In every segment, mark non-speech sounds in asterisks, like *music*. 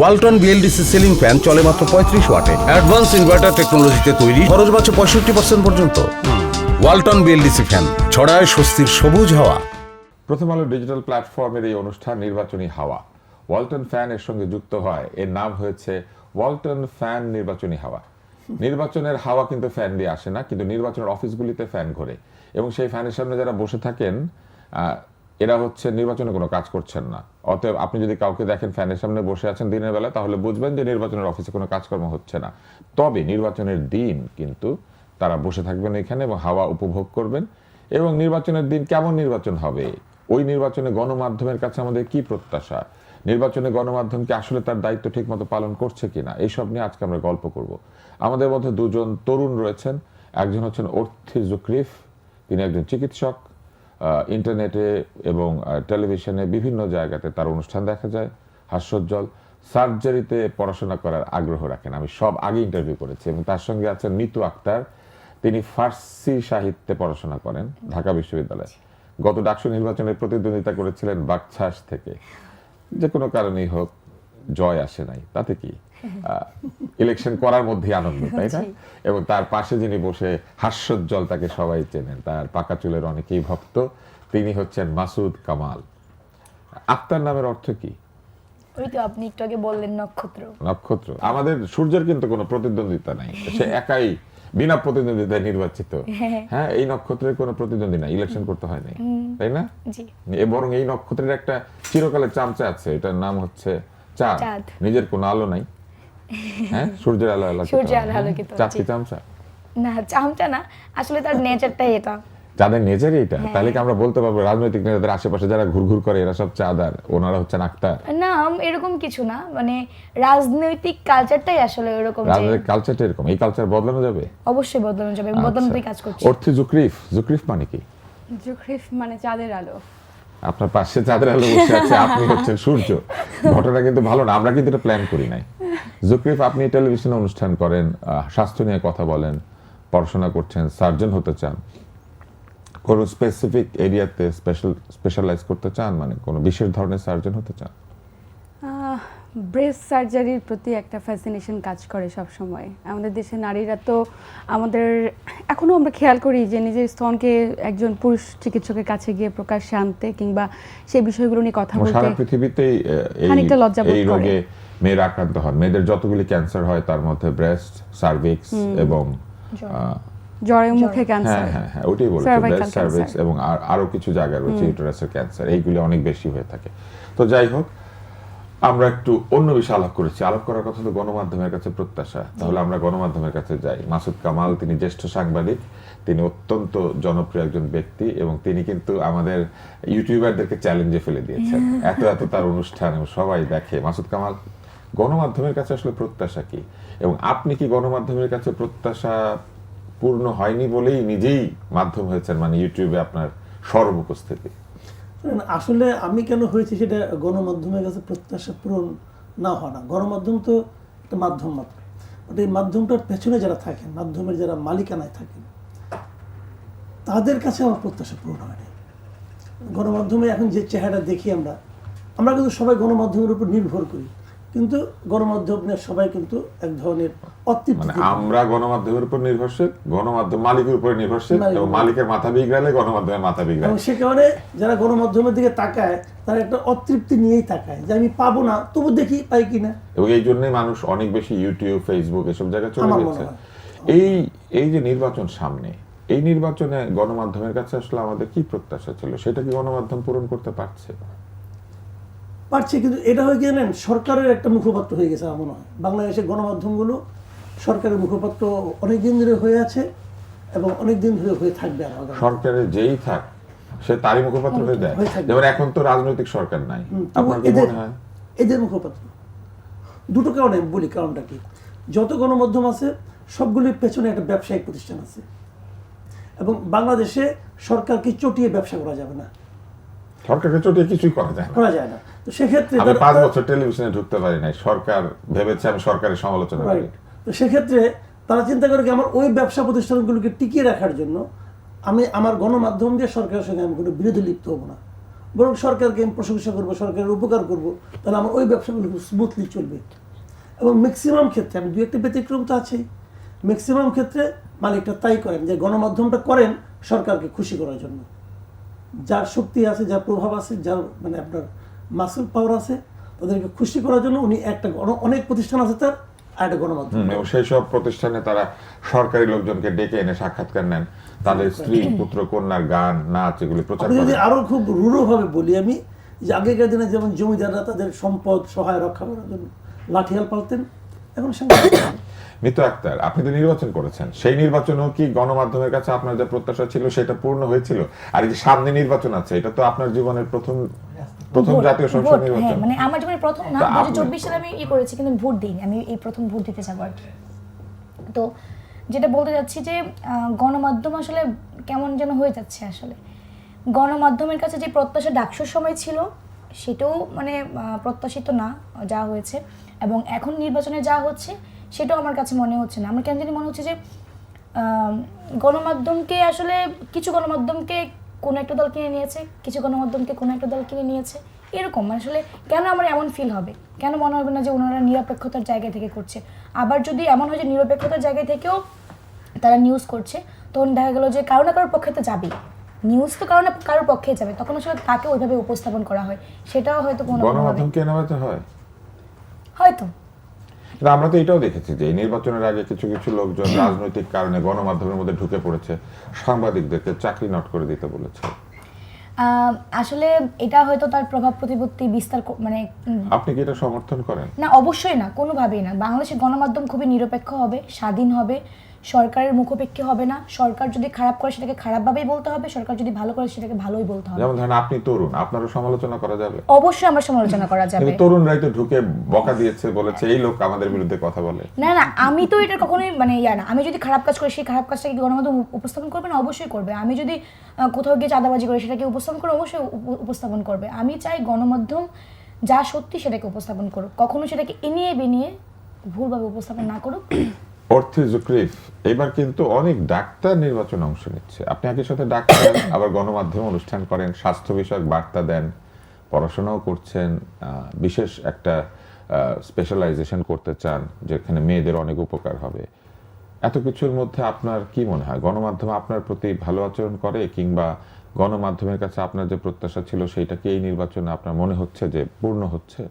Walton BLDC ceiling fan চলে মাত্র পঁয়ত্রিশ ওয়াটে। অ্যাডভান্স ইনভার্টার টেকনোলজিতে তৈরি, খরচ বাঁচে পঁয়ষট্টি পার্সেন্ট পর্যন্ত। ওয়ালটন বিএলডিসি ফ্যান, ছড়ায় স্বস্তির সবুজ হাওয়া। প্রথম আলো ডিজিটাল প্ল্যাটফর্মের এই অনুষ্ঠান নির্বাচনী হাওয়া। ওয়ালটন ফ্যান এর সঙ্গে যুক্ত হয়, এর নাম হয়েছে ওয়ালটন ফ্যান নির্বাচনী হাওয়া। নির্বাচনের হাওয়া কিন্তু ফ্যান দিয়ে আসে না, কিন্তু নির্বাচনের অফিসগুলিতে ফ্যান ঘোরে। এবং সেই ফ্যানের সামনে যারা বসে থাকেন এরা হচ্ছে নির্বাচনে কোনো কাজ করছেন না। অতএব আপনি যদি কাউকে দেখেন ফ্যানের সামনে বসে আছেন দিনের বেলা, তাহলে বুঝবেন যে নির্বাচনের অফিসে কোনো কাজকর্ম হচ্ছে না। তবে নির্বাচনের দিন কিন্তু তারা বসে থাকবেন এখানে এবং হাওয়া উপভোগ করবেন। এবং নির্বাচনের দিন কেমন নির্বাচন হবে? ওই নির্বাচনে গণমাধ্যমের কাছে আমাদের কি প্রত্যাশা? নির্বাচনে গণমাধ্যমকে আসলে তার দায়িত্ব ঠিকমতো পালন করছে কিনা? এইসব নিয়ে আজকে আমরা গল্প করব। আমাদের মধ্যে দুজন তরুণ রয়েছেন। একজন হচ্ছেন অর্থি জুক্রিফ তিনি একজন চিকিৎসক। ইন্টারনেটে এবং টেলিভিশনে বিভিন্ন জায়গাতে তার অনুষ্ঠান দেখা যায়, হাস্যোজ্জ্বল। সার্জারিতে পড়াশোনা করার আগ্রহ রাখেন। আমি সব আগে ইন্টারভিউ করেছি এবং তার সঙ্গে আছেন মিতু আক্তার। তিনি ফার্সি সাহিত্যে পড়াশোনা করেন ঢাকা বিশ্ববিদ্যালয়ে। গত ডাকসু নির্বাচনে প্রতিদ্বন্দ্বিতা করেছিলেন বাকছাস থেকে। যে কোনো কারণেই হোক, জয় আসে নাই। তাতে কি? ইলেকশন করার মধ্যে আনন্দ *laughs* তাই না? এবং তার পাশে যিনি বসে হাস্যোজ্জ্বল তাকে সবাই চেনেন তার পাকা চুলের অনেকেই ভক্ত তিনি হচ্ছেন মাসুদ কামাল। আক্তার নামের অর্থ কি? ওই তো আপনি একটু আগে বললেন নক্ষত্র। নক্ষত্র। আমাদের সূর্যের কিন্তু কোনো প্রতিদ্বন্দ্বিতা নাই। সে একাই বিনা প্রতিদ্বন্দ্বিতায় নির্বাচিত। হ্যাঁ। এই নক্ষত্রের কোনো প্রতিদ্বন্দ্বী নাই ইলেকশন করতে হয় নাই তাই না? জি। বরং এই নক্ষত্রের একটা চিরকালের চামচা আছে এটার নাম হচ্ছে চাঁদ। নিজের কোনো আলো নাই। হ্যাঁ? সূর্যের আলো আলো সূর্যের আলো আলোকিত, চামচা? না চামচা না আসলে তার নেচারটাই এটা। যাদের নেচারই এটা হ্যাঁ। তাহলে কি আমরা বলতে পারব রাজনৈতিক নেতাদের আশেপাশে যারা ঘুরঘুর করে এরা সব ওনারা হচ্ছেন আক্তার না এরকম কিছু না মানে রাজনৈতিক কালচারটাই আসলে এরকম রাজনৈতিক কালচারটা এরকম। এই কালচার বদলানো যাবে? অবশ্যই বদলানো যাবে আচ্ছা। বদলানোতেই কাজ করছি। অর্থে জুক্রিফ। জুক্রিফ মানে কি? জুখরিফ মানে চাঁদের আলো। আপনার পাশে চাঁদের আলো বসে আছে আপনি হচ্ছেন সূর্য। ঘটনা কিন্তু ভালো না আমরা কিন্তু এটা প্ল্যান করি নাই। জুকরিফ, আপনি টেলিভিশনে অনুষ্ঠান করেন স্বাস্থ্য নিয়ে কথা বলেন, পড়াশোনা করছেন, সার্জন হতে চান। কোনো স্পেসিফিক এরিয়াতে স্পেশাল স্পেশালাইজ করতে চান? মানে কোনো বিশেষ ধরনের সার্জন হতে চান? ব্রেস্ট সার্জারির প্রতি একটা ফ্যাসিনেশন কাজ করে সব সময় আমাদের দেশে নারীরা তো আমাদের এখনও আমরা খেয়াল করি যে নিজের স্তনকে একজন পুরুষ চিকিৎসকের কাছে গিয়ে প্রকাশ্যে আনতে কিংবা সেই বিষয়গুলো নিয়ে কথা বলতে সারা পৃথিবীতেই খানিকটা লজ্জাবোধ এই করে। রোগে মেয়েরা আক্রান্ত হন। মেয়েদের যতগুলি ক্যান্সার হয় তার মধ্যে ব্রেস্ট সার্ভিক্স এবং জ্বরে। মুখে হ্যাঁ ক্যান্সার হ্যাঁ হ্যাঁ ওইটাই বলেছে। Cervical ব্রেস্ট সার্ভিক্স এবং আর আরও কিছু জায়গা রয়েছে ইউটেরাসের ক্যান্সার এইগুলি অনেক বেশি হয়ে থাকে। তো যাই হোক আমরা একটু অন্য বিষয়ে আলাপ করেছি। আলাপ করার কথা তো গণমাধ্যমের কাছে প্রত্যাশা। তাহলে আমরা গণমাধ্যমের কাছে যাই। মাসুদ কামাল তিনি জ্যেষ্ঠ সাংবাদিক তিনি অত্যন্ত জনপ্রিয় একজন ব্যক্তি এবং তিনি কিন্তু আমাদের ইউটিউবারদেরকে চ্যালেঞ্জে ফেলে দিয়েছেন। এত এত তার অনুষ্ঠান এবং সবাই দেখে। মাসুদ কামাল গণমাধ্যমের কাছে আসলে প্রত্যাশা কি? এবং আপনি কি গণমাধ্যমের কাছে প্রত্যাশা পূর্ণ হয়নি বলেই নিজেই মাধ্যম হয়েছেন? মানে ইউটিউবে আপনার সর্ব উপস্থিতি আসলে আমি কেন হয়েছি সেটা গণমাধ্যমের কাছে প্রত্যাশা পূরণ না হয় না। গণমাধ্যম তো একটা মাধ্যম মাত্র। বাট এই মাধ্যমটার পেছনে যারা থাকেন, মাধ্যমের যারা মালিকানায় থাকেন, তাদের কাছে আমার প্রত্যাশা পূরণ হয়নি। গণমাধ্যমে এখন যে চেহারা দেখি আমরা আমরা কিন্তু সবাই গণমাধ্যমের উপর নির্ভর করি। কিন্তু গণমাধ্যমের সবাই কিন্তু এক ধরনের মানে আমরা গণমাধ্যমের উপর নির্ভরশীল গণমাধ্যম মালিকের উপর নির্ভরশীল এবং মালিকের মাথা বিগড়ালে গণমাধ্যমের মাথা বিগড়ায়। এবং সে কারণে যারা গণমাধ্যমের দিকে তাকায় তারা একটা অতৃপ্তি নিয়েই তাকায় যে আমি পাবো না তবু দেখি পাই কিনা। এবং এই জন্যই মানুষ অনেক বেশি ইউটিউব ফেসবুক এসব জায়গায় চলে গেছে। এই এই যে নির্বাচন সামনে এই নির্বাচনে গণমাধ্যমের কাছে আসলে আমাদের কি প্রত্যাশা ছিল? সেটা কি গণমাধ্যম পূরণ করতে পারছে? পারছে কিন্তু এটা হয়ে গিয়ে নেন সরকারের একটা মুখপাত্র হয়ে গেছে আমার মনে হয়। বাংলাদেশের গণমাধ্যমগুলো সরকারের মুখপাত্র অনেক দিন ধরে হয়ে আছে এবং অনেক দিন ধরে হয়ে থাকবে আর সরকারে যেই থাক সে তারই মুখপাত্র হয়ে যায়। যেমন এখন তো রাজনৈতিক সরকার নাই। আপনার কি এদের মনে হয়? এদের মুখপাত্র। দুটো কারণে বলি কারণটা কি? যত গণমাধ্যম আছে সবগুলির পেছনে একটা ব্যবসায়িক প্রতিষ্ঠান আছে। এবং বাংলাদেশে সরকারকে চটিয়ে ব্যবসা করা যাবে না। সরকারকে চটিয়ে কিছুই করা যায় না। করা যায় না। তো সেক্ষেত্রে আমি পাঁচ বছর টেলিভিশনে ঢুকতে পারি নাই। সরকার ভেবেছে আমি সরকারের সমালোচনা করি। তো সেক্ষেত্রে তারা চিন্তা করে কি আমার ওই ব্যবসা প্রতিষ্ঠানগুলোকে টিকিয়ে রাখার জন্য আমি আমার গণমাধ্যম দিয়ে সরকারের সঙ্গে আমি কোনো বিরোধী লিপ্ত হব না। বরং সরকারকে আমি প্রশংসা করব সরকারের উপকার করব তাহলে আমার ওই ব্যবসাগুলো খুব স্মুথলি চলবে। এবং ম্যাক্সিমাম ক্ষেত্রে আমি দু একটা ব্যতিক্রম তো আছেই। ম্যাক্সিমাম ক্ষেত্রে মালিকটা তাই করেন যে গণমাধ্যমটা করেন সরকারকে খুশি করার জন্য। যার শক্তি আছে যার প্রভাব আছে যার মানে আপনার মাসেল পাওয়ার আছে তাদেরকে খুশি করার জন্য উনি একটা অনেক প্রতিষ্ঠান আছে তার একটা গণমাধ্যম। সেই সব প্রতিষ্ঠানে তারা সরকারি লোকজনকে ডেকে এনে সাক্ষাৎকার নেন। তাদের স্ত্রী পুত্র কন্যার গান নাচ এগুলি প্রচার যদি আরও খুব বলি আমি যে আগেকার দিনে যেমন জমিদাররা তাদের সম্পদ সহায় রক্ষা করার জন্য লাঠিয়াল পালতেন এখন সাংবাদিক মিতু আক্তার আপনি তো নির্বাচন করেছেন। সেই নির্বাচনেও কি গণমাধ্যমের কাছে আপনার যে প্রত্যাশা ছিল সেটা পূর্ণ হয়েছিল? আর এই যে সামনে নির্বাচন আছে এটা তো আপনার জীবনের প্রথম প্রথম জাতীয় সংসদ নির্বাচন। হ্যাঁ মানে আমার জীবনে প্রথম না তা দু আপনি- চব্বিশ সালে আমি ই করেছি কিন্তু ভোট দিইনি আমি এই প্রথম ভোট দিতে যাব আর কি। তো যেটা বলতে যাচ্ছি যে গণমাধ্যম আসলে কেমন যেন হয়ে যাচ্ছে আসলে। গণমাধ্যমের কাছে যে প্রত্যাশা ডাকসুর সময় ছিল সেটাও মানে প্রত্যাশিত না যা হয়েছে। এবং এখন নির্বাচনে যা হচ্ছে সেটাও আমার কাছে মনে হচ্ছে না। আমার কেন জানি মনে হচ্ছে যে আহ, গণমাধ্যমকে আসলে কিছু গণমাধ্যমকে কোনো একটা দল কিনে নিয়েছে কিছু গণমাধ্যমকে কোনো একটা দল কিনে নিয়েছে এরকম। মানে আসলে কেন আমার এমন ফিল হবে? কেন মনে হবে না যে ওনারা নিরপেক্ষতার জায়গা থেকে করছে? আবার যদি এমন হয় যে নিরপেক্ষতার জায়গা থেকেও তারা নিউজ করছে তখন দেখা গেলো যে কারও না কারোর পক্ষে তো যাবেই। নিউজ তো কারও না কারোর পক্ষে যাবে তখন আসলে তাকে ওইভাবে উপস্থাপন করা হয়। সেটাও হয়তো কোনো কোনোভাবে- গণমাধ্যম কেন হয়তো হয়? হয়তো। কিন্তু আমরা তো এটাও দেখেছি যে নির্বাচনের আগে কিছু কিছু লোকজন রাজনৈতিক কারণে গণমাধ্যমের মধ্যে ঢুকে পড়েছে সাংবাদিকদেরকে চাকরি নট করে দিতে বলেছে। আসলে এটা হয়তো তার প্রভাব প্রতিপত্তি বিস্তার মানে আপনি কি এটা সমর্থন করেন? না অবশ্যই না কোনোভাবেই না। বাংলাদেশের গণমাধ্যম খুবই নিরপেক্ষ হবে স্বাধীন হবে। সরকারের মুখোপেক্ষী হবে না। সরকার যদি খারাপ করে সেটাকে খারাপভাবেই বলতে হবে সরকার যদি ভালো করে সেটাকে ভালোই বলতে হবে। যেমন ধরেন আপনি তরুণ আপনারও সমালোচনা করা যাবে। অবশ্যই আমরা সমালোচনা করা যাবে। তরুণরাই তো ঢুকে বকা দিয়েছে বলেছে এই লোক আমাদের বিরুদ্ধে কথা বলে। না না আমি তো এটা কখনোই মানে ইয়া না আমি যদি খারাপ কাজ করি সেই খারাপ কাজটাকে কি গণমাধ্যম উপস্থাপন করবে? না অবশ্যই করবে। আমি যদি কোথাও গিয়ে চাঁদাবাজি করি সেটাকে উপস্থাপন করে অবশ্যই উপস্থাপন করবে। আমি চাই গণমাধ্যম যা সত্যি সেটাকে উপস্থাপন করুক। কখনো সেটাকে এনিয়ে বেনিয়ে ভুলভাবে উপস্থাপন না করুক। অর্থে জুক্রিফ এবার কিন্তু অনেক ডাক্তার নির্বাচনে অংশ নিচ্ছে। আপনি একই সাথে ডাক্তার, আবার গণমাধ্যম অনুষ্ঠান করেন, স্বাস্থ্য বিষয়ক বার্তা দেন, পড়াশোনাও করছেন বিশেষ একটা স্পেশালাইজেশন করতে চান, যেখানে মেয়েদের অনেক উপকার হবে। এত কিছুর মধ্যে আপনার কি মনে হয়? গণমাধ্যম আপনার প্রতি ভালো আচরণ করে, কিংবা গণমাধ্যমের কাছে আপনার যে প্রত্যাশা ছিল, সেইটা কি এই নির্বাচনে আপনার মনে হচ্ছে যে পূর্ণ হচ্ছে?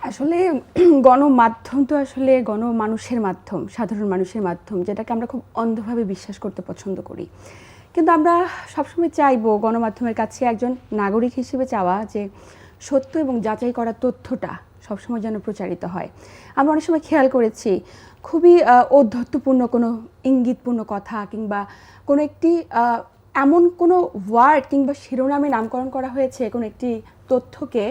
আসলে *clears throat* গণমাধ্যম তো আসলে গণমানুষের মাধ্যম, সাধারণ মানুষের মাধ্যম, যেটাকে আমরা খুব অন্ধভাবে বিশ্বাস করতে পছন্দ করি। কিন্তু আমরা সবসময় চাইব গণমাধ্যমের কাছে একজন নাগরিক হিসেবে চাওয়া যে সত্য এবং যাচাই করা তথ্যটা সবসময় যেন প্রচারিত হয়। আমরা অনেক সময় খেয়াল করেছি, খুবই ঔদ্ধত্যপূর্ণ কোনো ইঙ্গিতপূর্ণ কথা কিংবা কোনো একটি এমন কোনো ওয়ার্ড কিংবা শিরোনামে নামকরণ করা হয়েছে কোনো একটি তথ্যকে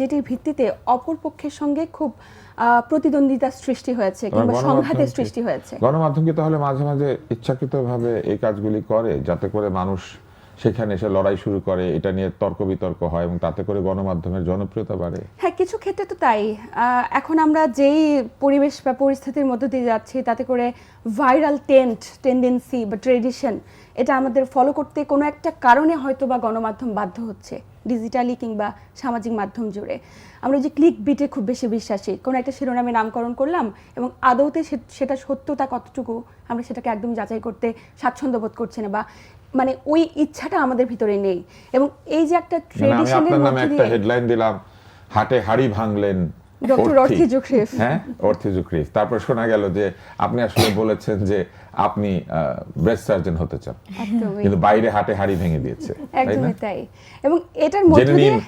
যেটির ভিত্তিতে অপর পক্ষের সঙ্গে খুব আহ, প্রতিদ্বন্দ্বিতার সৃষ্টি হয়েছে কিংবা সংঘাতের সৃষ্টি হয়েছে। গণমাধ্যম কি তাহলে মাঝে মাঝে ইচ্ছাকৃতভাবে এই কাজগুলি করে যাতে করে মানুষ সেখানে এসে লড়াই শুরু করে, এটা নিয়ে তর্ক বিতর্ক হয় এবং তাতে করে গণমাধ্যমের জনপ্রিয়তা বাড়ে। হ্যাঁ কিছু ক্ষেত্রে তো তাই। এখন আমরা যেই পরিবেশ বা পরিস্থিতির মধ্য দিয়ে যাচ্ছি, তাতে করে ভাইরাল টেন্ট, টেন্ডেন্সি বা ট্রেডিশন, এটা আমাদের ফলো করতে কোনো একটা কারণে হয়তো বা গণমাধ্যম বাধ্য হচ্ছে, ডিজিটালি কিংবা সামাজিক মাধ্যম জুড়ে। আমরা যে ক্লিক বিটে খুব বেশি বিশ্বাসী। কোনো একটা শিরোনামে নামকরণ করলাম এবং আদৌতে সেটা সত্যতা কতটুকু, আমরা সেটাকে একদম যাচাই করতে স্বাচ্ছন্দ্য বোধ করছি না বা মানে ওই ইচ্ছাটা আমাদের ভিতরে নেই। এবং এই যে একটা আমি ট্রেডিশনের মধ্যে একটা হেডলাইন দিলাম হাটে হাড়ি ভাঙলেন ডক্টর হ্যাঁ তারপর শোনা গেল যে আপনি আসলে বলেছেন যে আপনি ব্রেস্ট সার্জন হতে চান। কিন্তু বাইরে হাটে হাড়ি ভেঙে দিয়েছে তাই না? একদমই তাই। এবং এটার মধ্যে দিয়ে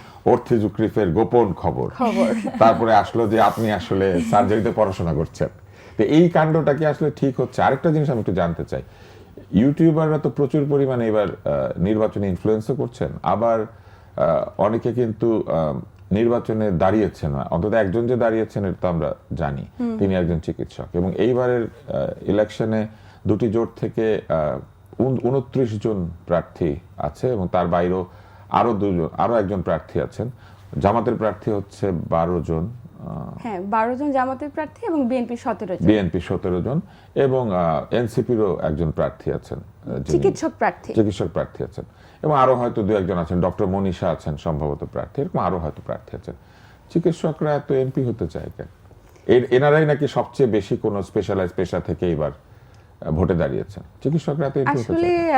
গোপন খবর। খবর। তারপরে আসলো যে আপনি আসলে *laughs* সার্জারিতে পড়াশোনা করছেন। তো এই কাণ্ডটা কি আসলে ঠিক হচ্ছে? আরেকটা জিনিস আমি একটু জানতে চাই। ইউটিউবাররা তো প্রচুর পরিমাণে এবার নির্বাচনে ইনফ্লুয়েন্সও করছেন। আবার অনেকে কিন্তু নির্বাচনে দাঁড়িয়েছেন না। অন্তত একজন যে দাঁড়িয়েছেন এটা তো আমরা জানি। তিনি একজন চিকিৎসক। এবং এইবারের ইলেকশনে দুটি জোট থেকে উনত্রিশ জন প্রার্থী আছে এবং তার বাইরেও আরও দুজন আরও একজন প্রার্থী আছেন। জামাতের প্রার্থী হচ্ছে বারো জন। হ্যাঁ বারো জন জামাতের প্রার্থী এবং বিএনপি সতেরো জন। বিএনপি সতেরো জন এবং এনসিপিরও একজন প্রার্থী আছেন চিকিৎসক প্রার্থী। চিকিৎসক প্রার্থী আছেন। এবং আরও হয়তো দু একজন আছেন ডক্টর মনীষা আছেন সম্ভবত প্রার্থী এরকম আরও হয়তো প্রার্থী আছেন। চিকিৎসকরা এত এমপি হতে চায় কেন? এর- এনারাই নাকি সবচেয়ে বেশি কোনো স্পেশালাইজ পেশা থেকে এবার ভোটে দাঁড়িয়েছেন। চিকিৎসকরা হতে আসলে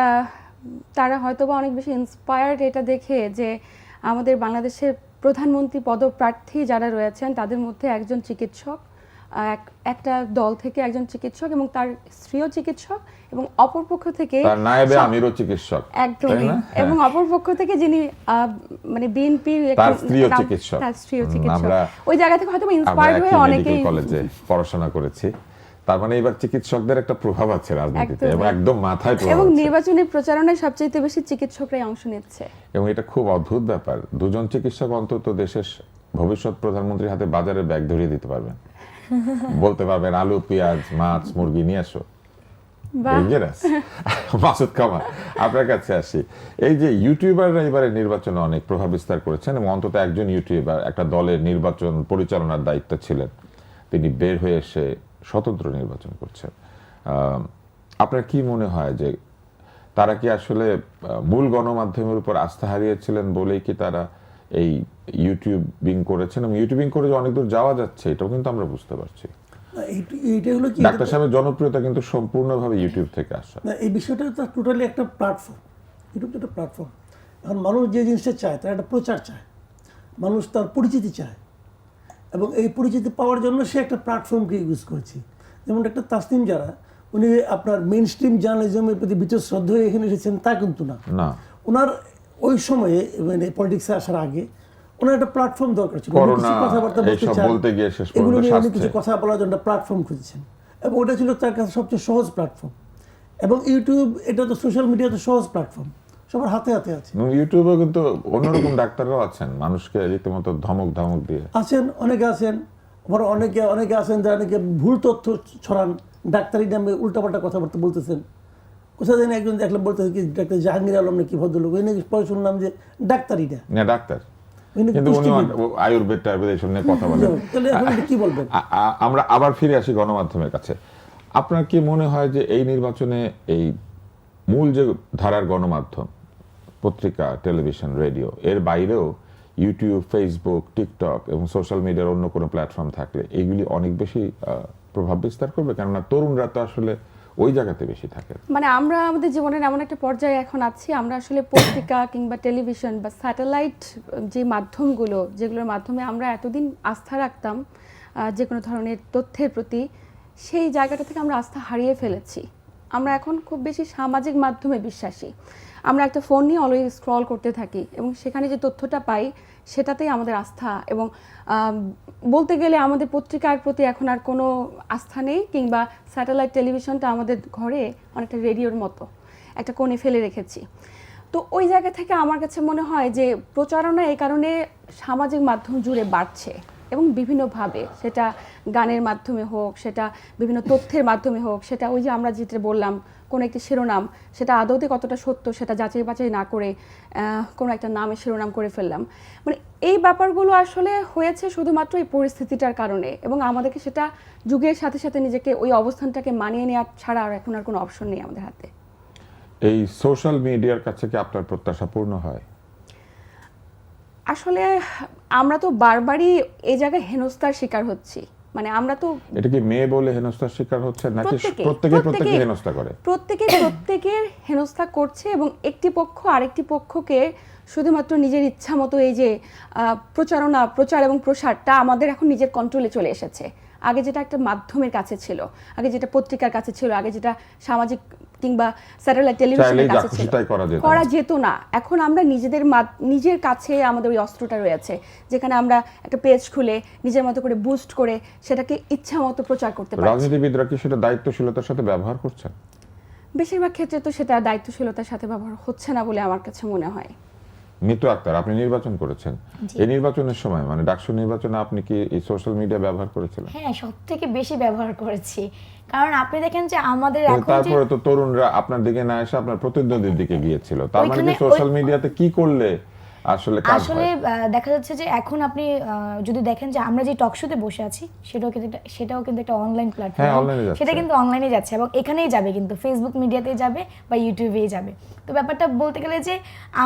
তারা হয়তো বা অনেক বেশি ইন্সপায়ার্ড এটা দেখে যে আমাদের বাংলাদেশের প্রধানমন্ত্রী পদপ্রার্থী যারা রয়েছেন তাদের মধ্যে একজন চিকিৎসক এক- একটা দল থেকে একজন চিকিৎসক এবং তার স্ত্রীও চিকিৎসক এবং অপরপক্ষ থেকে তার নায়েবে আমিরও চিকিৎসক একদমই? হ্যাঁ। এবং অপরপক্ষ থেকে যিনি মানে বিএনপির তার স্ত্রীও চিকিৎসক। তার স্ত্রীও চিকিৎসক ওই জায়গা থেকে হয়তো ইন্সপায়ার্ড হয়ে অনেকেই কলেজে পড়াশোনা করেছি তার মানে এবার চিকিৎসকদের একটা প্রভাব আছে রাজনীতিতে এবং একদম মাথায় প্রভাব এবং নির্বাচনী প্রচারণায় সবচেয়ে বেশি চিকিৎসকরাই অংশ নিচ্ছে। এবং এটা খুব অদ্ভুত ব্যাপার। দুজন চিকিৎসক অন্তত দেশের ভবিষ্যৎ প্রধানমন্ত্রীর হাতে বাজারে ব্যাগ ধরিয়ে দিতে পারবেন। *laughs* বলতে পারবেন আলু পেঁয়াজ মাছ মুরগি নিয়ে আসো ডেঞ্জারাস *laughs* মাসুদ কামাল আপনার কাছে আসি। এই যে ইউটিউবাররা এবারে নির্বাচনে অনেক প্রভাব বিস্তার করেছেন এবং অন্তত একজন ইউটিউবার একটা দলের নির্বাচন পরিচালনার দায়িত্ব ছিলেন। তিনি বের হয়ে এসে স্বতন্ত্র নির্বাচন করছেন। আহ, আপনার কি মনে হয় যে তারা কি আসলে মূল গণমাধ্যমের উপর আস্থা হারিয়েছিলেন বলেই কি তারা এই ইউটিউবিং করেছেন? এবং ইউটিউবিং করে যে অনেক দূর যাওয়া যাচ্ছে এটাও কিন্তু আমরা বুঝতে পারছি। এইটা হলো কি ডাক্তার সাহেবের জনপ্রিয়তা কিন্তু সম্পূর্ণভাবে ইউটিউব থেকে আসা না এই বিষয়টা তো টোটালি একটা প্ল্যাটফর্ম ইউটিউব একটা প্ল্যাটফর্ম এখন মানুষ যে জিনিসটা চায় তার একটা প্রচার চায়। মানুষ তার পরিচিতি চায়। এবং এই পরিচিতি পাওয়ার জন্য সে একটা প্ল্যাটফর্মকে ইউজ করেছে। যেমন একটা তাসনিম যারা উনি আপনার মেন স্ট্রিম জার্নালিজমের প্রতি বিচর শ্রদ্ধা হয়ে এখানে এসেছেন তা কিন্তু না। ওনার ওই সময়ে মানে পলিটিক্সে আসার আগে ওনার একটা প্ল্যাটফর্ম দরকার ছিল। কিছু কথাবার্তা বলতে চান। এগুলো নিয়ে উনি কিছু কথা বলার জন্য প্ল্যাটফর্ম খুঁজেছেন। এবং ওটা ছিল তার কাছে সবচেয়ে সহজ প্ল্যাটফর্ম এবং ইউটিউব এটা তো সোশ্যাল মিডিয়া তো সহজ প্ল্যাটফর্ম সবার হাতে হাতে আছে। এবং ইউটিউবে কিন্তু অন্যরকম ডাক্তাররাও আছেন মানুষকে রীতিমতো ধমক ধমক দিয়ে। আছেন অনেকে আছেন আবার অনেকে অনেকে আছেন যারা নাকি ভুল তথ্য ছড়ান ডাক্তারি নামে উল্টাপাল্টা কথাবার্তা বলতেছেন। কোথায় জানি একজন দেখলাম বলতেছে কি ডাক্তার জাহাঙ্গীর আলম নাকি ভদ্রলোক ওই নাকি পরে শুনলাম যে ডাক্তারিটা। না ডাক্তার। কিন্তু উনি আয়ুর্বেদ টায়ুর্বেদ এইসব নিয়ে কথা বলেন। *laughs* তাহলে এখন আপনি কি বলবেন? আ- আ- আমরা আবার ফিরে আসি গণমাধ্যমের কাছে। আপনার কি মনে হয় যে এই নির্বাচনে এই মূল যে ধারার গণমাধ্যম পত্রিকা, টেলিভিশন, রেডিও। এর বাইরেও ইউটিউব ফেসবুক টিকটক এবং সোশ্যাল মিডিয়ার অন্য কোনো প্ল্যাটফর্ম থাকলে এইগুলি অনেক বেশি প্রভাব বিস্তার করবে। কেননা তরুণরা তো আসলে ওই জায়গাতে বেশি থাকে। মানে আমরা আমাদের জীবনের এমন একটা পর্যায়ে এখন আছি, আমরা আসলে পত্রিকা কিংবা টেলিভিশন বা স্যাটেলাইট যে মাধ্যমগুলো, যেগুলোর মাধ্যমে আমরা এতদিন আস্থা রাখতাম যে কোনো ধরনের তথ্যের প্রতি, সেই জায়গাটা থেকে আমরা আস্থা হারিয়ে ফেলেছি। আমরা এখন খুব বেশি সামাজিক মাধ্যমে বিশ্বাসী। আমরা একটা ফোন নিয়ে অলওয়েজ স্ক্রল করতে থাকি এবং সেখানে যে তথ্যটা পাই, সেটাতেই আমাদের আস্থা এবং বলতে গেলে আমাদের পত্রিকার প্রতি এখন আর কোনো আস্থা নেই কিংবা স্যাটেলাইট টেলিভিশনটা আমাদের ঘরে অনেকটা রেডিওর মতো, একটা কোণে ফেলে রেখেছি। তো ওই জায়গা থেকে আমার কাছে মনে হয় যে প্রচারণা এই কারণে সামাজিক মাধ্যম জুড়ে বাড়ছে। এবং বিভিন্নভাবে সেটা গানের মাধ্যমে হোক সেটা বিভিন্ন তথ্যের মাধ্যমে হোক সেটা ওই যে আমরা যেটা বললাম কোনো একটি শিরোনাম সেটা আদৌতে কতটা সত্য সেটা যাচাই বাছাই না করে কোনো একটা নামে শিরোনাম করে ফেললাম। মানে এই ব্যাপারগুলো আসলে হয়েছে শুধুমাত্র এই পরিস্থিতিটার কারণে এবং আমাদেরকে সেটা যুগের সাথে সাথে নিজেকে ওই অবস্থানটাকে মানিয়ে নেওয়ার ছাড়া আর এখন আর কোনো অপশন নেই আমাদের হাতে। এই সোশ্যাল মিডিয়ার কাছে কি আপনার প্রত্যাশা পূর্ণ হয়? আসলে আমরা তো বারবারই এই জায়গায় হেনস্থার শিকার হচ্ছি মানে আমরা তো এটা কি মেয়ে বলে হেনস্থার শিকার হচ্ছে নাকি প্রত্যেকে, প্রত্যেকে। হেনস্থা করে প্রত্যেকে প্রত্যেকের হেনস্থা করছে এবং একটি পক্ষ আরেকটি পক্ষকে শুধুমাত্র নিজের ইচ্ছা মতো এই যে আহ, প্রচারণা প্রচার এবং প্রসারটা আমাদের এখন নিজের কন্ট্রোলে চলে এসেছে আগে যেটা একটা মাধ্যমের কাছে ছিল আগে যেটা পত্রিকার কাছে ছিল আগে যেটা সামাজিক কিংবা স্যাটেলাইট টেলিভিশনের কাছে ছিল। করা যেত। না। এখন আমরা নিজেদের নিজের কাছে আমাদের ওই অস্ত্রটা রয়েছে যেখানে আমরা একটা পেজ খুলে নিজের মতো করে বুস্ট করে সেটাকে ইচ্ছা মতো প্রচার করতে পারি রাজনীতিবিদরা কি সেটা দায়িত্বশীলতার সাথে ব্যবহার করছেন? বেশিরভাগ ক্ষেত্রে তো সেটা দায়িত্বশীলতার সাথে ব্যবহার হচ্ছে না বলে আমার কাছে মনে হয়। মিতু আক্তার আপনি নির্বাচন করেছেন। এই নির্বাচনের সময় মানে ডাকসু নির্বাচনে আপনি কি এই সোশ্যাল মিডিয়া ব্যবহার করেছিলেন? হ্যাঁ সব থেকে বেশি ব্যবহার করেছি। কারণ আপনি দেখেন যে আমাদের এখন তারপরে তো তরুণরা আপনার দিকে না এসে আপনার প্রতিদ্বন্দ্বীর দিকে গিয়েছিল। তার মানে কি সোশ্যাল মিডিয়াতে কি করলে আসলে আসলে দেখা যাচ্ছে যে এখন আপনি যদি দেখেন যে আমরা যে টক শোতে বসে আছি সেটাও কিন্তু সেটাও কিন্তু একটা অনলাইন প্ল্যাটফর্ম। সেটা কিন্তু অনলাইনে যাচ্ছে এবং এখানেই যাবে কিন্তু ফেসবুক মিডিয়াতেই যাবে বা ইউটিউবেই যাবে। তো ব্যাপারটা বলতে গেলে যে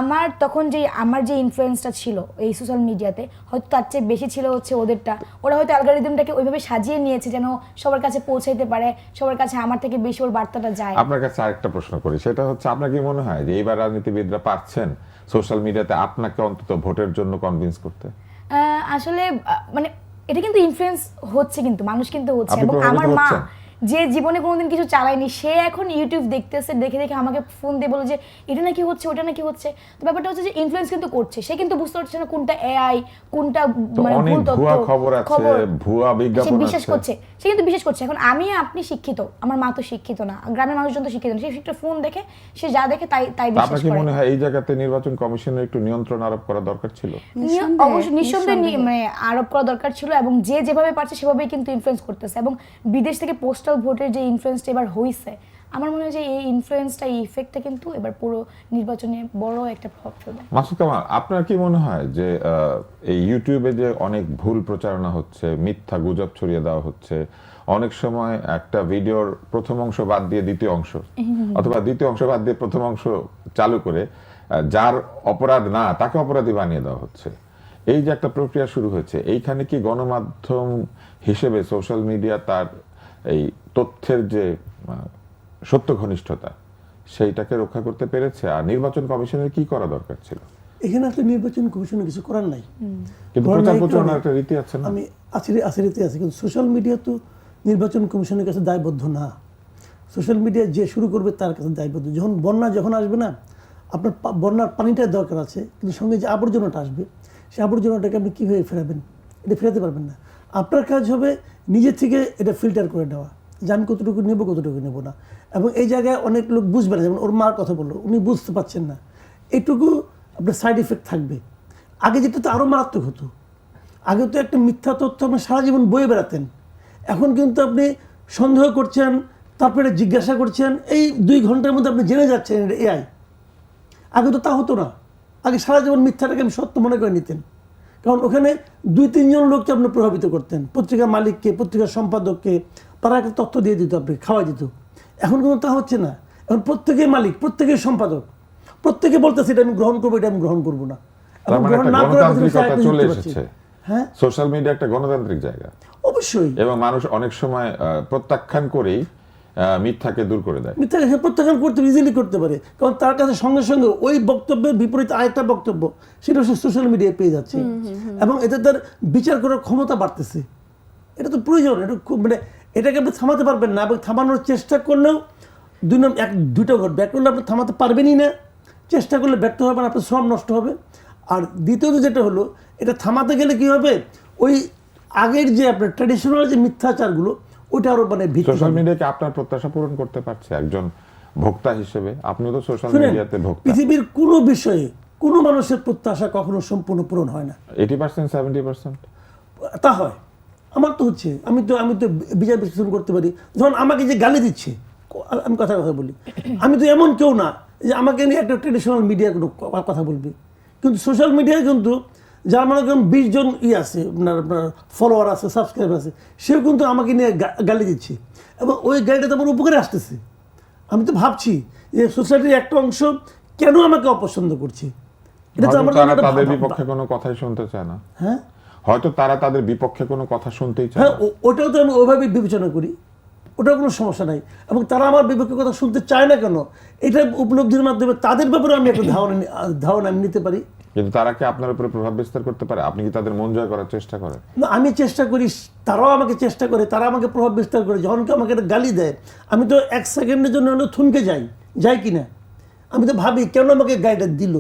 আমার তখন যে আমার যে ইনফ্লুয়েন্সটা ছিল এই সোশ্যাল মিডিয়াতে হয়তো তার চেয়ে বেশি ছিল হচ্ছে ওদেরটা। ওরা হয়তো অ্যালগোরিদমটাকে ওইভাবে সাজিয়ে নিয়েছে যেন সবার কাছে পৌঁছাইতে পারে সবার কাছে আমার থেকে বেশি ওর বার্তাটা যায়। আপনার কাছে আরেকটা প্রশ্ন করি সেটা হচ্ছে আপনার কি মনে হয় যে এইবার রাজনীতিবিদরা পারছেন? সোশ্যাল মিডিয়াতে আপনাকে অন্তত ভোটের জন্য কনভিন্স করতে? আসলে মানে এটা কিন্তু ইনফ্লুয়েন্স হচ্ছে কিন্তু মানুষ কিন্তু হচ্ছে এবং আমার মা যে জীবনে কোনোদিন কিছু চালায়নি সে এখন ইউটিউব দেখতেছে দেখে দেখে আমাকে ফোন দিয়ে বলে যে এটা নাকি হচ্ছে ওটা নাকি হচ্ছে। তো ব্যাপারটা হচ্ছে যে ইনফ্লুয়েন্স কিন্তু করছে সে কিন্তু বুঝতে পারছে না কোনটা এআই কোনটা মানে ভুল তথ্য খবর আছে, ভুয়া সে বিজ্ঞাপন বিশ্বাস করছে। সে কিন্তু বিশ্বাস করছে। এখন আমি আপনি শিক্ষিত আমার মা তো শিক্ষিত না গ্রামের মানুষজন তো শিক্ষিত না সে একটা ফোন দেখে সে যা দেখে তাই তাই বিশ্বাস বিশ্বাস আপনার কি করে। মনে হয় এই জায়গাতে নির্বাচন কমিশনের একটু নিয়ন্ত্রণ আরোপ করা দরকার ছিল? অবশ্যই নিঃসন্দেহে মানে আরোপ করা দরকার ছিল এবং যে যেভাবে পারছে সেভাবেই কিন্তু ইনফ্লুয়েন্স করতেছে এবং বিদেশ থেকে পোস্টাল ভোটের যে ইনফ্লুয়েন্সটা এবার হয়েছে আমার মনে হয় যে এই ইনফ্লুয়েন্সটা এই ইফেক্টটা কিন্তু এবার পুরো নির্বাচনে বড় একটা প্রভাব ফেলবে। মাসুদ কামাল আপনার কি মনে হয় যে এই ইউটিউবে যে অনেক ভুল প্রচারণা হচ্ছে মিথ্যা গুজব ছড়িয়ে দেওয়া হচ্ছে অনেক সময় একটা ভিডিওর প্রথম অংশ বাদ দিয়ে দ্বিতীয় অংশ *laughs* অথবা দ্বিতীয় অংশ বাদ দিয়ে প্রথম অংশ চালু করে যার অপরাধ না তাকে অপরাধী বানিয়ে দেওয়া হচ্ছে। এই যে একটা প্রক্রিয়া শুরু হয়েছে এইখানে কি গণমাধ্যম হিসেবে সোশ্যাল মিডিয়া তার এই তথ্যের যে সত্য ঘনিষ্ঠতা সেইটাকে রক্ষা করতে পেরেছে। আর নির্বাচন কমিশনের কি করা দরকার ছিল? এখানে আসলে নির্বাচন কমিশনের কিছু করার নাই। কিন্তু প্রচার প্রচারণার একটা রীতি আছে না? আমি আছিরে আছিরিতে আছি কিন্তু সোশ্যাল মিডিয়া তো নির্বাচন কমিশনের কাছে দায়বদ্ধ না। সোশ্যাল মিডিয়া যে শুরু করবে তার কাছে দায়বদ্ধ। যখন বন্যা যখন আসবে না আপনার বন্যার পানিটা দরকার আছে কিন্তু সঙ্গে যে আবর্জনাটা আসবে সেই আবর্জনাটাকে আপনি কীভাবে ফেরাবেন? এটা ফেরাতে পারবেন না। আপনার কাজ হবে নিজে থেকে এটা ফিল্টার করে নেওয়া। যে আমি কতটুকু নেব কতটুকু নেব না। এবং এই জায়গায় অনেক লোক বুঝবে না, যেমন ওর মার কথা বলল, উনি বুঝতে পারছেন না। এইটুকু আপনার সাইড এফেক্ট থাকবে। আগে যেটা তো আরও মারাত্মক হতো। আগে তো একটা মিথ্যা তথ্য আপনি সারা জীবন বয়ে বেড়াতেন। এখন কিন্তু আপনি সন্দেহ করছেন, তারপরে জিজ্ঞাসা করছেন, এই দুই ঘণ্টার মধ্যে আপনি জেনে যাচ্ছেন এআই আগে তো তা হতো না। আগে সারা জীবন মিথ্যাটাকে আমি সত্য মনে করে নিতেন। কারণ ওখানে দুই, তিনজন লোককে আপনি প্রভাবিত করতেন। পত্রিকার মালিককে, পত্রিকার সম্পাদককে, তারা একটা তথ্য দিয়ে দিত, আপনি খাওয়া দিত। এখন কিন্তু তা হচ্ছে না। এখন প্রত্যেকেই মালিক প্রত্যেকেই সম্পাদক। প্রত্যেকে বলতেছে এটা আমি গ্রহণ করব এটা আমি গ্রহণ করব না। এবং মানে হ্যাঁ? সোশ্যাল মিডিয়া একটা গণতান্ত্রিক জায়গা। অবশ্যই। এবং মানুষ অনেক সময় প্রত্যাখ্যান করেই মিথ্যাকে দূর করে দেয়। মিথ্যাকে সে প্রত্যাখ্যান করতে ইজিলি করতে পারে। কারণ তার কাছে সঙ্গে সঙ্গে ওই বক্তব্যের বিপরীত আরেকটা বক্তব্য সেটা সে সোশ্যাল মিডিয়ায় পেয়ে যাচ্ছে। এবং এতে তার বিচার করার ক্ষমতা বাড়তেছে। এটা তো প্রয়োজন এটা খুব মানে এটাকে আপনি থামাতে পারবেন না এবং থামানোর চেষ্টা করলেও দুই নম্বর এক দুটো ঘটবে এক করলে আপনি থামাতে পারবেনই না। চেষ্টা করলে ব্যর্থ হবেন আপনার শ্রম নষ্ট হবে। আর দ্বিতীয়ত যেটা হলো এটা থামাতে গেলে কি হবে? ওই আগের যে আপনার ট্র্যাডিশনাল যে মিথ্যাচারগুলো ওটা আরও মানে সোশ্যাল। মিডিয়াকে আপনার প্রত্যাশা পূরণ করতে পারছে একজন ভোক্তা হিসেবে। আপনি তো সোশ্যাল মিডিয়াতে ভোক্তা। পৃথিবীর কোনো বিষয়ে কোনো মানুষের প্রত্যাশা কখনো সম্পূর্ণ পূরণ হয় না। এইটি পার্সেন্ট সেভেন্টি পার্সেন্ট তা হয়। আমার তো হচ্ছে আমি তো আমি তো বিচার বিশ্লেষণ করতে পারি। যখন আমাকে যে গালি দিচ্ছে আমি কথা কথা বলি। আমি তো এমন কেউ না যে আমাকে নিয়ে একটা ট্রেডিশনাল মিডিয়া কথা বলবি। কিন্তু সোশ্যাল মিডিয়ায় কিন্তু যার মনে করেন বিশ জন ই আছে আপনার আপনার ফলোয়ার আছে সাবস্ক্রাইব আছে সেও কিন্তু আমাকে নিয়ে গালি দিচ্ছে। এবং ওই গালিটা তো আমার উপকারে আসতেছে। আমি তো ভাবছি যে সোসাইটির একটা অংশ কেন আমাকে অপছন্দ করছে? এটা তো আমার তাদের বিপক্ষে কোনো কথাই শুনতে চায় না। হ্যাঁ? হয়তো তারা তাদের বিপক্ষে কোনো কথা শুনতেই চায় হ্যাঁ ওটাও তো আমি ওইভাবে বিবেচনা করি। ওটাও কোনো সমস্যা নাই। এবং তারা আমার বিপক্ষে কথা শুনতে চায় না কেন এটা উপলব্ধির মাধ্যমে তাদের ব্যাপারে আমি একটা ধারণা ধারণা আমি নিতে পারি। কিন্তু তারা কি আপনার উপরে প্রভাব বিস্তার করতে পারে? আপনি কি তাদের মন জয় করার চেষ্টা করেন? না আমি চেষ্টা করি তারাও আমাকে চেষ্টা করে তারা আমাকে প্রভাব বিস্তার করে। যখন কেউ আমাকে একটা গালি দেয় আমি তো এক সেকেন্ডের জন্য হলেও থমকে যাই যাই কি না আমি তো ভাবি কেন আমাকে গাড়িটা দিল?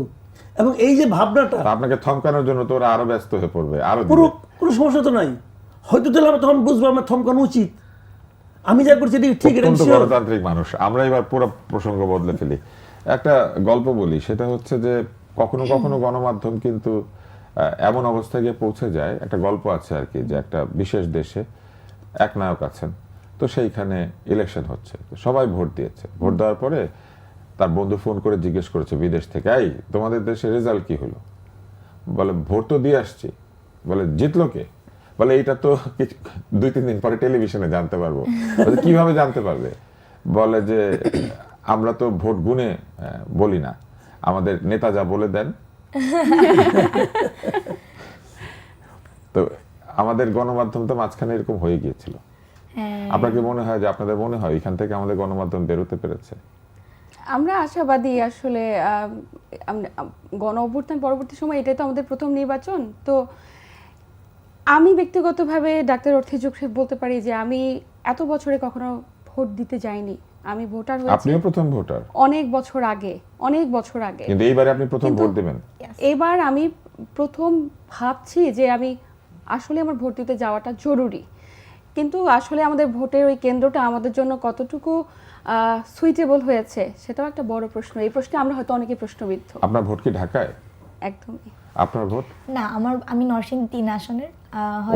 এবং এই যে ভাবনাটা আপনাকে থমকানোর জন্য তো ওরা আরও ব্যস্ত হয়ে পড়বে আরও পুরো কোনো সমস্যা তো নাই। হয়তো তাহলে আমি তখন বুঝব আমার থমকানো উচিত। আমি যা করছি এটা ঠিক এটা গণতান্ত্রিক মানুষ। আমরা এবার পুরো প্রসঙ্গ বদলে ফেলি। একটা গল্প বলি সেটা হচ্ছে যে কখনো কখনো গণমাধ্যম কিন্তু এমন অবস্থায় গিয়ে পৌঁছে যায়। একটা গল্প আছে আর কি যে একটা বিশেষ দেশে এক নায়ক আছেন। তো সেইখানে ইলেকশন হচ্ছে। সবাই ভোট দিয়েছে। ভোট দেওয়ার পরে তার বন্ধু ফোন করে জিজ্ঞেস করেছে বিদেশ থেকে? এই তোমাদের দেশে রেজাল্ট কি হলো? বলে ভোট তো দিয়ে আসছি। বলে জিতলো কে? বলে এটা তো দুই তিন দিন পরে টেলিভিশনে জানতে পারব। কীভাবে জানতে পারবে? বলে যে আমরা তো ভোট গুনে বলি না। আমাদের নেতা যা বলে দেন। *laughs* তো আমাদের গণমাধ্যম তো মাঝখানে এরকম হয়ে গিয়েছিল। হ্যাঁ। আপনার কি মনে হয় যে আপনাদের মনে হয় এখান থেকে আমাদের গণমাধ্যম বেরোতে পেরেছে? আমরা আশাবাদী আসলে গণ অভ্যুত্থান পরবর্তী সময় এটাই তো আমাদের প্রথম নির্বাচন। তো আমি ব্যক্তিগতভাবে ডাক্তার অর্থে যোগ বলতে পারি যে আমি এত বছরে কখনো ভোট দিতে যাইনি। আমি ভোটার হয়েছি। আপনিও প্রথম ভোটার? অনেক বছর আগে অনেক বছর আগে। কিন্তু এইবারে আপনি প্রথম ভোট দেবেন? এবার আমি প্রথম ভাবছি যে আমি আসলে আমার ভোট দিতে যাওয়াটা জরুরি। কিন্তু আসলে আমাদের ভোটের ওই কেন্দ্রটা আমাদের জন্য কতটুকু সুইটেবল হয়েছে? সেটাও একটা বড় প্রশ্ন। এই প্রশ্নে আমরা হয়তো অনেকে প্রশ্নবিদ্ধ। আপনার ভোট কি ঢাকায়? একদমই। আপনার ভোট? না আমার আমি নরসিংহ তিন আসনের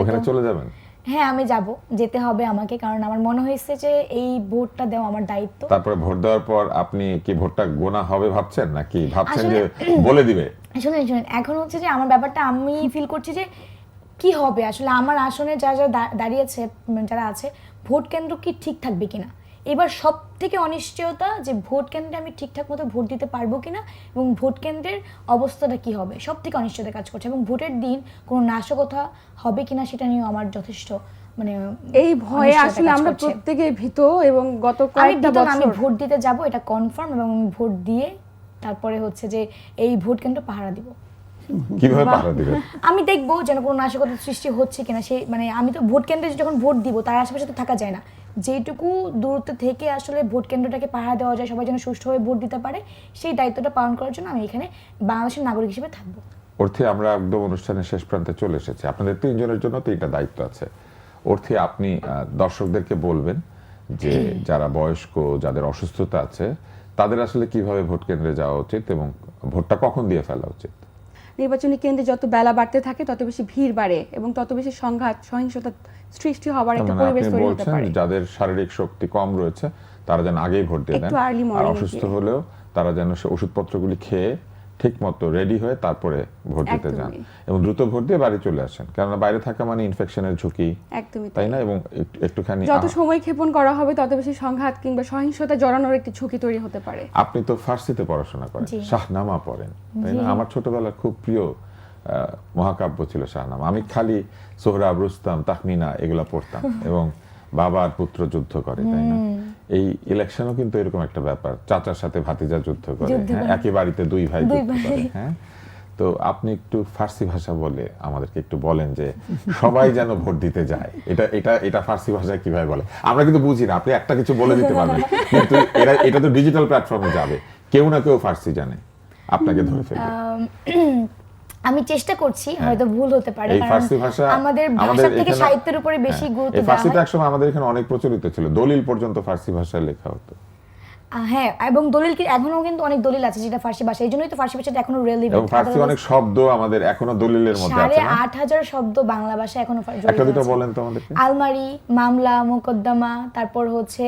ওখানে চলে যাবেন? হ্যাঁ আমি যাব। যেতে হবে আমাকে কারণ আমার মনে হয়েছে যে এই ভোটটা দেওয়া আমার দায়িত্ব। তারপরে ভোট দেওয়ার পর আপনি কি ভোটটা গোনা হবে ভাবছেন নাকি ভাবছেন যে বলে দিবে? *clears throat* শুনেন শুনেন এখন হচ্ছে যে আমার ব্যাপারটা আমি ফিল করছি যে কি হবে? আসলে আমার আসনে যারা যারা দাঁড়িয়েছে যারা আছে ভোট কেন্দ্র কি ঠিক থাকবে কিনা? এবার সব থেকে অনিশ্চয়তা যে ভোট কেন্দ্রে আমি ঠিকঠাক মতো ভোট দিতে পারব কিনা এবং ভোট কেন্দ্রের অবস্থাটা কি হবে সব থেকে অনিশ্চয়তা কাজ করছে এবং ভোটের দিন কোনো নাশকতা হবে কিনা সেটা নিয়েও আমার যথেষ্ট মানে এই ভয়ে আসলে আমরা প্রত্যেকে ভীত এবং গত কয়েকটা না, আমি ভোট দিতে যাব এটা কনফার্ম এবং আমি ভোট দিয়ে তারপরে হচ্ছে যে এই ভোট কেন্দ্র পাহারা দিব। কীভাবে পাহারা দিবেন আমি দেখব যেন কোনো নাশকতার সৃষ্টি হচ্ছে কিনা সেই মানে আমি তো ভোট কেন্দ্রে যখন ভোট দিব তার আশেপাশে তো থাকা যায় না। যেটুকু দূরত্ব থেকে আসলে ভোট কেন্দ্রটাকে পাহারা দেওয়া যায় সবাই যেন সুষ্ঠুভাবে ভোট দিতে পারে সেই দায়িত্বটা পালন করার জন্য আমি এখানে বাংলাদেশের নাগরিক হিসেবে থাকব। অর্থে আমরা একদম অনুষ্ঠানের শেষ প্রান্তে চলে এসেছি। আপনাদের তিনজনের জন্য তিনটা দায়িত্ব আছে। অর্থে আপনি দর্শকদেরকে বলবেন যে *clears throat* যারা বয়স্ক যাদের অসুস্থতা আছে তাদের আসলে কীভাবে ভোট কেন্দ্রে যাওয়া উচিত এবং ভোটটা কখন দিয়ে ফেলা উচিত? নির্বাচনী কেন্দ্রে যত বেলা বাড়তে থাকে তত বেশি ভিড় বাড়ে এবং তত বেশি সংঘাত সহিংসতা সৃষ্টি হওয়ার একটা মানে পরিবেশ তৈরি হতে পারে। যাদের শারীরিক শক্তি কম রয়েছে তারা যেন আগেই ভোট দিয়ে দেন। আর অসুস্থ হলেও তারা যেন সে ওষুধপত্রগুলি খেয়ে ঠিক মতো রেডি হয়ে তারপরে ভোট দিতে যান। এবং দ্রুত ভোট দিয়ে বাড়ি চলে আসেন। কেননা বাইরে থাকা মানে ইনফেকশনের ঝুঁকি একদমই তাই না? এবং একটু- একটুখানি যত সময় ক্ষেপণ করা হবে তত বেশি সংঘাত কিংবা সহিংসতা জড়ানোর একটি ঝুঁকি তৈরি হতে পারে। আপনি তো ফার্সিতে পড়াশোনা করেন শাহনামা পড়েন তাই না? আমার ছোটবেলার খুব প্রিয় মহাকাব্য ছিল শাহনামা। আমি খালি সোহরাব রুস্তাম তাহমিনা এগুলা পড়তাম। *laughs* এবং বাবার পুত্র যুদ্ধ করে তাই না? এই ইলেকশনও কিন্তু এরকম একটা ব্যাপার। চাচার সাথে ভাতিজা যুদ্ধ করে হ্যাঁ, একই বাড়িতে দুই ভাই যুদ্ধ করে হ্যাঁ? তো আপনি একটু ফার্সি ভাষা বলে আমাদেরকে একটু বলেন যে সবাই যেন ভোট দিতে যায়। এটা এটা এটা ফার্সি ভাষায় কীভাবে বলে? আমরা কিন্তু বুঝি না আপনি একটা কিছু বলে দিতে পারবেন। কিন্তু এরা এটা তো ডিজিটাল প্ল্যাটফর্মে যাবে। কেউ না কেউ ফার্সি জানে। আপনাকে ধরে ফেলবে। আম, চেষ্টা করছি হয়তো ভুল হতে পারে হ্যাঁ। কারণ আমাদের আমাদের ভাষা থেকে সাহিত্যের উপরে বেশি হ্যাঁ, গুরুত্ব এই দেওয়া ফার্সিটা হয়। একসময় আমাদের এখানে অনেক প্রচলিত ছিল। দলিল পর্যন্ত ফার্সি ভাষায় লেখা হতো। হ্যাঁ এবং দলিল কি এখনও কিন্তু অনেক দলিল আছে যেটা ফার্সি ভাষা এই জন্যই তো ফার্সি ভাষাটা এখনও এবং রেলিভেন্ট ফার্সি অনেক শব্দ আমাদের এখনও দলিলের মধ্যে আছে আট হাজার শব্দ বাংলা ভাষা এখনও জড়িত একটা দুটো বলেন তো আমাদেরকে। আলমারি মামলা মোকদ্দমা তারপর হচ্ছে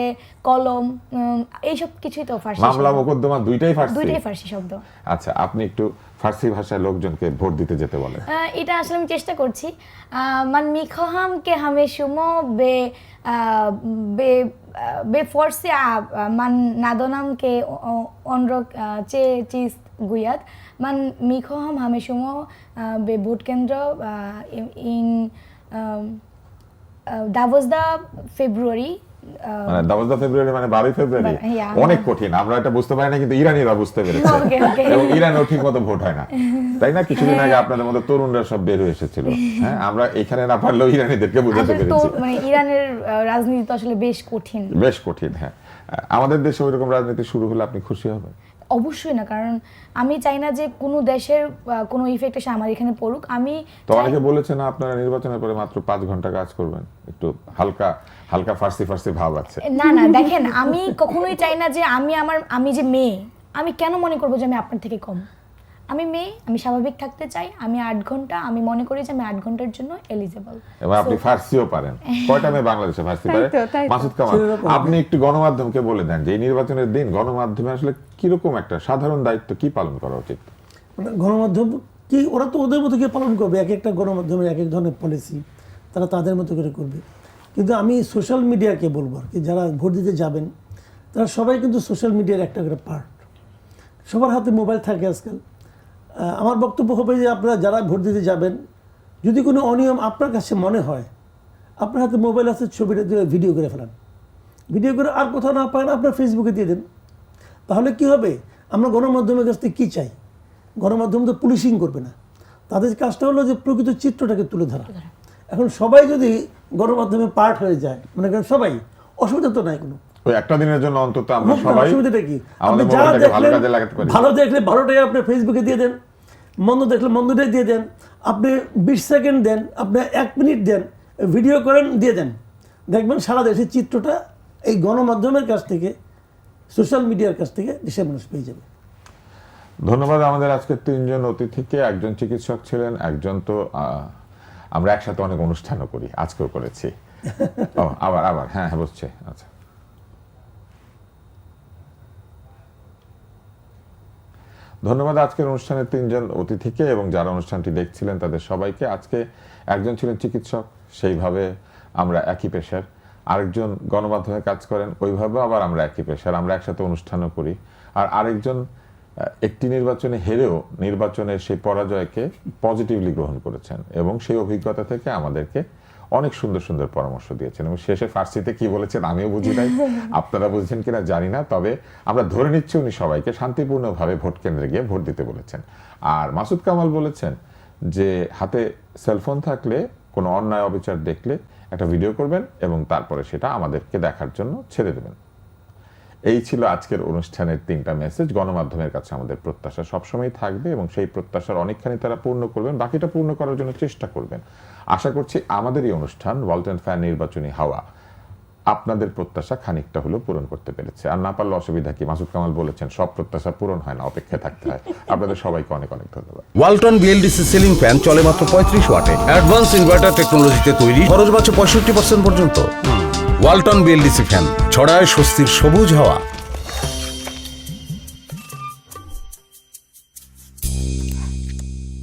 কলম উম, এইসব কিছুই তো ফার্সি মামলা। মোকদ্দমা দুইটাই ফার্সি? দুইটাই ফার্সি শব্দ। আচ্ছা আপনি একটু ফার্সি ভাষার লোকজনকে ভোট দিতে যেতে আহ, এটা আসলে আমি চেষ্টা করছি। মান মিখহাম কে হামে সুমো বে বে বে ফর্সি মান নাদনাম কে অনর চে চিস গুয়াত। মান মিখহাম হামে সুমো বে ভোট কেন্দ্র ইন- ইন দাভোসদা ফেব্রুয়ারি। মানে ফেব্রুয়ারি মানে বারোই ফেব্রুয়ারি হ্যাঁ, অনেক কঠিন আমরা এটা বুঝতে পারি না কিন্তু ইরানিরা বুঝতে পেরেছে. *laughs* এবং ইরানও ঠিক মতো ভোট হয় না। *laughs* তাই না? কিছুদিন আগে আপনাদের মধ্যে তরুণরা সব বের হয়ে এসেছিল। হ্যাঁ আমরা এখানে না পারলেও ইরানিদেরকে বুঝাতে পেরেছি। মানে ইরানের রাজনীতি তো আসলে বেশ কঠিন। বেশ কঠিন হ্যাঁ। আমাদের দেশে ওইরকম রাজনীতি শুরু হলে আপনি খুশি হবেন? অবশ্যই না কারণ আমি চাই না যে কোনো দেশের কোনো ইফেক্ট এসে আমার এখানে পড়ুক। আমি তো অনেকে বলেছে না আপনারা নির্বাচনের পরে মাত্র পাঁচ ঘণ্টা কাজ করবেন। একটু হালকা হালকা ফার্সি ফার্সি ভাব আছে। না না দেখেন আমি কখনোই চাই না যে আমি আমার আমি যে মেয়ে আমি কেন মনে করব যে আমি আপনার থেকে কম? আমি মেয়ে আমি স্বাভাবিক থাকতে চাই আমি আট ঘণ্টা আমি মনে করি যে আমি আট ঘণ্টার জন্য এলিজেবল এবং আপনি ফার্সিও পারেন। কয়টা মেয়ে বাংলাদেশে ফার্সি পারে। মাসুদ কামাল আপনি একটু গণমাধ্যমকে বলে দেন যে এই নির্বাচনের দিন গণমাধ্যমে আসলে কীরকম একটা সাধারণ দায়িত্ব কি পালন করা উচিত? মানে গণমাধ্যম কি ওরা তো ওদের মতো করে পালন করবে এক একটা গণমাধ্যমের এক এক ধরনের পলিসি তারা তাদের মতো করে করবে। কিন্তু আমি সোশ্যাল মিডিয়াকে বলব আর কি, যারা ভোট দিতে যাবেন, তারা সবাই কিন্তু সোশ্যাল মিডিয়ার একটা করে পার্ট সবার হাতে মোবাইল থাকে আজকাল। আমার বক্তব্য হবে যে আপনারা যারা ভোট দিতে যাবেন, যদি কোনো অনিয়ম আপনার কাছে মনে হয়, আপনার হাতে মোবাইল আছে, ছবিটা দিয়ে ভিডিও করে ফেলান। ভিডিও করে আর কোথাও না পারেন আপনার ফেসবুকে দিয়ে দেন। তাহলে কি হবে? আমরা গণমাধ্যমের কাছ থেকে কী চাই? গণমাধ্যম তো পুলিশিং করবে না। তাদের কাজটা হলো যে প্রকৃত চিত্রটাকে তুলে ধরা। এখন সবাই যদি গণমাধ্যমে পার্ট হয়ে যায় মনে করেন সবাই অসুবিধা তো নাই কোনো। ওই একটা দিনের জন্য অন্তত আমরা সবাই অসুবিধাটা কি? আপনি যা ভালো দেখলেন ভালো দেখলে ভালোটাই আপনি ফেসবুকে দিয়ে দেন মন্দ দেখলে মন্দটাই দিয়ে দেন আপনি বিশ সেকেন্ড দেন আপনি এক মিনিট দেন ভিডিও করেন দিয়ে দেন। দেখবেন সারা দেশের চিত্রটা এই গণমাধ্যমের কাছ থেকে সোশ্যাল মিডিয়ার কাছ থেকে দেশের মানুষ পেয়ে যাবে। ধন্যবাদ আমাদের আজকে তিনজন অতিথিকে। একজন চিকিৎসক ছিলেন একজন তো আহ, আমরা একসাথে অনেক অনুষ্ঠানও করি আজকেও করেছি। *laughs* ও আবার আবার হ্যাঁ হ্যাঁ বুঝছে আচ্ছা। ধন্যবাদ আজকের অনুষ্ঠানের তিনজন অতিথিকে এবং যারা অনুষ্ঠানটি দেখছিলেন তাদের সবাইকে। আজকে একজন ছিলেন চিকিৎসক সেইভাবে আমরা একই পেশার। আরেকজন গণমাধ্যমে কাজ করেন ওইভাবে আবার আমরা একই পেশার আমরা একসাথে অনুষ্ঠানও করি। আর আরেকজন একটি নির্বাচনে হেরেও নির্বাচনের সেই পরাজয়কে পজিটিভলি গ্রহণ করেছেন এবং সেই অভিজ্ঞতা থেকে আমাদেরকে অনেক সুন্দর সুন্দর পরামর্শ দিয়েছেন এবং শেষে ফার্সিতে কি বলেছেন আমিও বুঝি নাই। *laughs* আপনারা বুঝছেন কিনা জানি না তবে আমরা ধরে নিচ্ছি উনি সবাইকে শান্তিপূর্ণভাবে ভোট কেন্দ্রে গিয়ে ভোট দিতে বলেছেন। আর মাসুদ কামাল বলেছেন যে হাতে সেলফোন থাকলে কোনো অন্যায় অবিচার দেখলে একটা ভিডিও করবেন এবং তারপরে সেটা আমাদেরকে দেখার জন্য ছেড়ে দেবেন। এই ছিল আজকের অনুষ্ঠানের তিনটা মেসেজ গণমাধ্যমের কাছে আমাদের প্রত্যাশা সবসময় থাকবে এবং সেই প্রত্যাশার অনেকখানি তারা পূর্ণ করবেন, বাকিটা পূর্ণ করার জন্য চেষ্টা করবেন। আশা করছি আমাদের এই অনুষ্ঠান ওয়ালটন ফ্যান নির্বাচনী হাওয়া আপনাদের প্রত্যাশা খানিকটা হলেও পূরণ করতে পেরেছে। আর না পারলে অসুবিধা কি? মাসুদ কামাল বলেছেন সব প্রত্যাশা পূরণ হয় না অপেক্ষা থাকতে হয়। আপনাদের সবাইকে অনেক অনেক ধন্যবাদ। ওয়ালটন বিএলডিসি সিলিং ফ্যান চলে মাত্র পঁয়ত্রিশ ওয়াটে। অ্যাডভান্স ইনভার্টার টেকনোলজিতে তৈরি খরচ বাঁচে পঁয়ষট্টি পার্সেন্ট পর্যন্ত। ওয়ালটন বিএলডিসি ফ্যান ছড়ায় স্বস্তির সবুজ হাওয়া।